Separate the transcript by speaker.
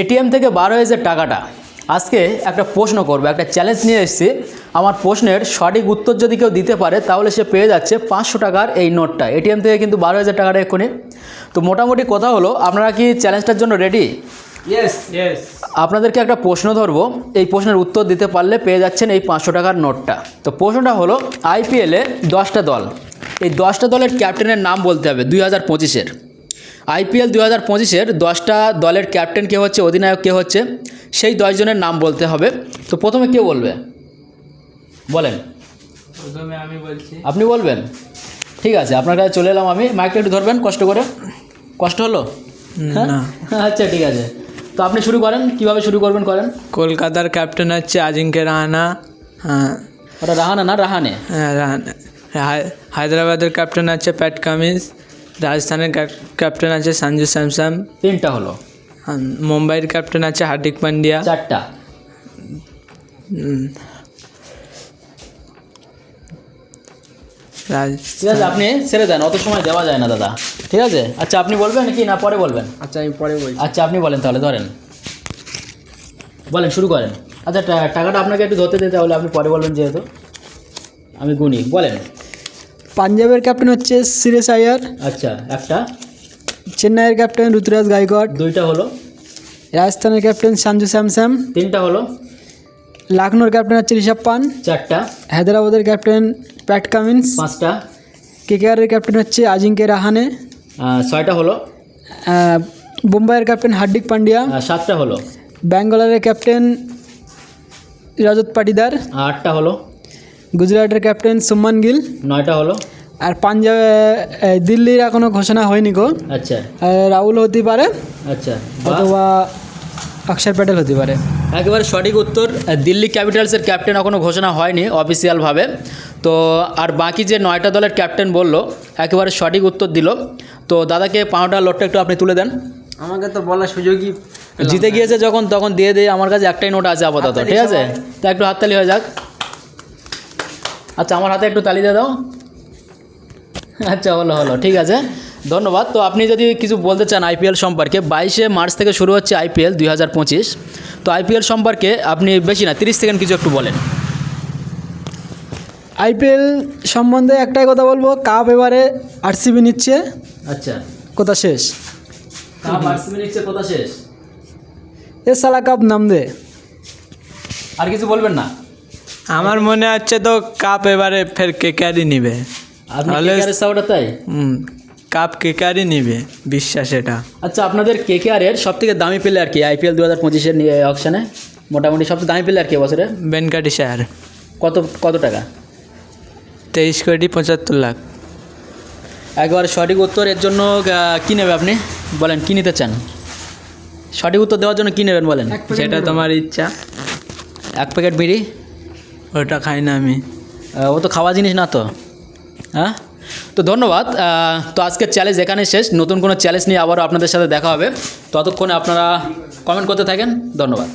Speaker 1: ATM থেকে বার হয়ে যে টাকাটা আজকে একটা প্রশ্ন করব একটা চ্যালেঞ্জ নিয়ে এসেছি। আমার প্রশ্নের সঠিক উত্তর যদি কেউ দিতে পারে তাহলে সে পেয়ে যাচ্ছে পাঁচশো টাকার এই নোটটা। এটিএম থেকে কিন্তু বারো হাজার টাকাটা এক্ষুনি। তো মোটামুটি কথা হলো আপনারা কি চ্যালেঞ্জটার জন্য রেডি
Speaker 2: ইয়েস ইয়েস
Speaker 1: আপনাদেরকে একটা প্রশ্ন ধরবো এই প্রশ্নের উত্তর দিতে পারলে পেয়ে যাচ্ছেন এই পাঁচশো টাকার নোটটা। তো প্রশ্নটা হলো আইপিএলে দশটা দল এই দশটা দলের ক্যাপ্টেনের নাম বলতে হবে দুই হাজার পঁচিশের। আইপিএল দু হাজার পঁচিশের দশটা দলের ক্যাপ্টেন কে হচ্ছে অধিনায়ক কে হচ্ছে সেই দশজনের নাম বলতে হবে। তো প্রথমে কে বলবে? বলেন।
Speaker 2: প্রথমে আমি বলছি।
Speaker 1: আপনি বলবেন। ঠিক আছে আপনার কাছে চলে এলাম আমি। মাইকটা একটু ধরবেন কষ্ট করে। কষ্ট হলো? হ্যাঁ? আচ্ছা ঠিক আছে। তো আপনি শুরু করেন কীভাবে শুরু করবেন করেন?
Speaker 2: কলকাতার ক্যাপ্টেন হচ্ছে আজিঙ্কে রাহানা। হ্যাঁ।
Speaker 1: ওটা রাহানা না রাহানে।
Speaker 2: হ্যাঁ, রাহানা। হায়- হায়দ্রাবাদের ক্যাপ্টেন আছে প্যাট কামিন্স। রাজস্থানের ক্যাপ্টেন আছে সঞ্জু স্যামসন
Speaker 1: তিনটা হলো।
Speaker 2: মুম্বাইয়ের ক্যাপ্টেন আছে হার্দিক পান্ডিয়া।
Speaker 1: চারটা। ঠিক আছে আপনি ছেড়ে দেন অত সময় দেওয়া যায় না দাদা। ঠিক আছে? আচ্ছা আপনি বলবেন কি না পরে বলবেন।
Speaker 2: আচ্ছা আমি পরে বলছি।
Speaker 1: আচ্ছা আপনি বলেন তাহলে ধরেন। বলেন শুরু করেন। আচ্ছা টাকাটা আপনাকে একটু ধরতে দিতে তাহলে আপনি পরে বলবেন যেহেতু। আমি গুনি বলেন।
Speaker 2: পাঞ্জাবের ক্যাপ্টেন হচ্ছে সিরেশ আয়ার।
Speaker 1: আচ্ছা একটা।
Speaker 2: চেন্নাইয়ের ক্যাপ্টেন ঋতুরাজ গাইকোয়াড
Speaker 1: দুইটা হলো।
Speaker 2: রাজস্থানের ক্যাপ্টেন সঞ্জু স্যামসন
Speaker 1: তিনটা হলো।
Speaker 2: লখনৌর ক্যাপ্টেন হচ্ছে ঋষভ পান
Speaker 1: চারটা।
Speaker 2: হায়দ্রাবাদের ক্যাপ্টেন প্যাট কামিন্স।
Speaker 1: পাঁচটা।
Speaker 2: কেকেআরের ক্যাপ্টেন হচ্ছে আজিঙ্কে রাহানে।
Speaker 1: ছয়টা হলো।
Speaker 2: আহ, মুম্বাইয়ের ক্যাপ্টেন হার্দিক পান্ডিয়া।
Speaker 1: সাতটা হলো।
Speaker 2: ব্যাঙ্গালোরের ক্যাপ্টেন রজত পাটিদার।
Speaker 1: আটটা হলো।
Speaker 2: গুজরাটের ক্যাপ্টেন সুমান গিল।
Speaker 1: নয়টা হলো?
Speaker 2: আর পাঞ্জাবে দিল্লির এখনও ঘোষণা হয়নি গো।
Speaker 1: আচ্ছা।
Speaker 2: রাহুল হতে পারে
Speaker 1: আচ্ছা।
Speaker 2: অথবা অক্ষর প্যাটেল হতে পারে।
Speaker 1: একেবারে সঠিক উত্তর দিল্লি ক্যাপিটালসের ক্যাপ্টেন এখনও ঘোষণা হয়নি অফিসিয়ালভাবে। তো আর বাকি যে নয়টা দলের ক্যাপ্টেন বলল একেবারে সঠিক উত্তর দিল। তো দাদাকে পাউন্ডার লোটটা একটু আপনি তুলে দেন।
Speaker 2: আমাকে তো বলার সুযোগই
Speaker 1: জিতে গিয়েছে যখন তখন দিয়ে দিয়ে আমার কাছে একটাই নোট আছে আপাতত ঠিক আছে? তা একটু হাততালি হয়ে যাক। আচ্ছা আমার হাতে একটু তালি দিয়ে দাও। আচ্ছা হলো হলো ঠিক আছে। ধন্যবাদ। তো আপনি যদি কিছু বলতে চান আইপিএল সম্পর্কে বাইশে মার্চ থেকে শুরু হচ্ছে আইপিএল দুই হাজার পঁচিশ। তো আইপিএল সম্পর্কে আপনি বেশি না তিরিশ সেকেন্ড কিছু একটু বলেন।
Speaker 2: আইপিএল সম্বন্ধে একটাই কথা বলব কাপ এবারে আরসিবি নিচ্ছে।
Speaker 1: আচ্ছা।
Speaker 2: কথা শেষ।
Speaker 1: নিচ্ছে কথা শেষ।
Speaker 2: এ সালা কাপ নাম দে।
Speaker 1: আর কিছু বলবেন না?
Speaker 2: আমার মনে হচ্ছে তো কাপ এবারে ফের কেকারই নিবে।
Speaker 1: আপনি তাই?
Speaker 2: হুম কাপ কেকারই নিবে বিশ্বাস এটা।
Speaker 1: আচ্ছা আপনাদের কে কে আরের সব থেকে দামি প্লেয়ার কি আইপিএল দু হাজার পঁচিশের অকশানে মোটামুটি সবচেয়ে দামি প্লেয়ার কে বছরে
Speaker 2: বেনকাটি স্যার।
Speaker 1: কত কত টাকা?
Speaker 2: তেইশ কোটি পঁচাত্তর লাখ।
Speaker 1: একবার সঠিক উত্তর এর জন্য কী নেবে আপনি? বলেন কী নিতে চান? সঠিক উত্তর দেওয়ার জন্য কী নেবেন বলেন?
Speaker 2: সেটা তোমার ইচ্ছা।
Speaker 1: এক প্যাকেট বিড়ি?
Speaker 2: ওটা খাই না আমি।
Speaker 1: ও তো খাওয়া জিনিস না তো? হ্যাঁ? তো ধন্যবাদ। তো আজকের চ্যালেঞ্জ এখানে শেষ। নতুন কোনো চ্যালেঞ্জ নিয়ে আবারও আপনাদের সাথে দেখা হবে। ততক্ষণে আপনারা কমেন্ট করতে থাকেন। ধন্যবাদ।